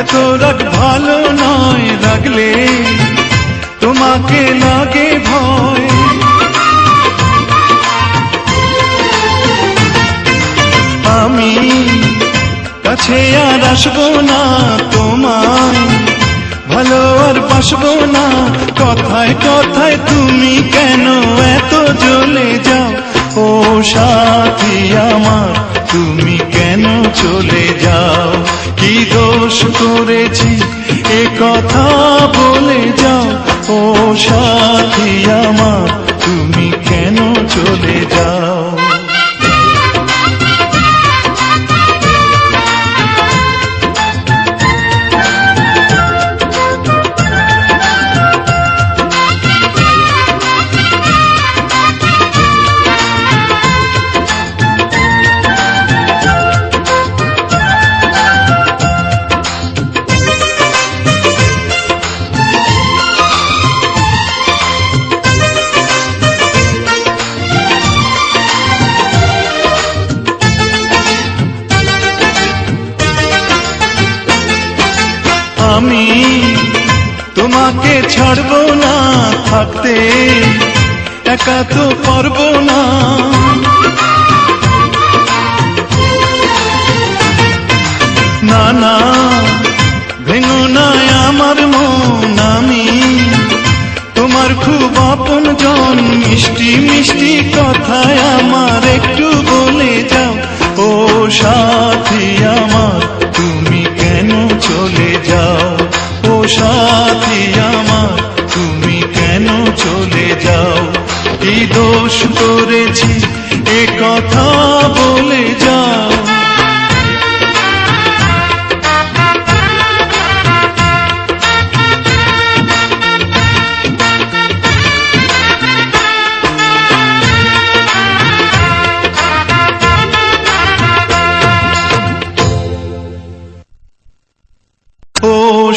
এত রাগ ভালো নয় রাগলে, তোমাকে লাগে ভয়। আমি কাছে আর আসব না তোমায়, ভালো আর বাসবো না। কথায় কথায় তুমি কেন এত জ্বলে যাও? ও সাথী আমার, তুমি কেন চলে যাও? দোষ করেছি এ কথা বলে যাও ও সাথী আমার। আমি তোমাকে ছাড়বো না থাকতে, একা তো পারব না। না না, ভেঙো না আমার মন আমি, তোমার খুব আপন জন, মিষ্টি মিষ্টি কথায় আমার একটু সাথী আমার তুমি কেন চলে যাও? কি দোষ করেছি? এ কথা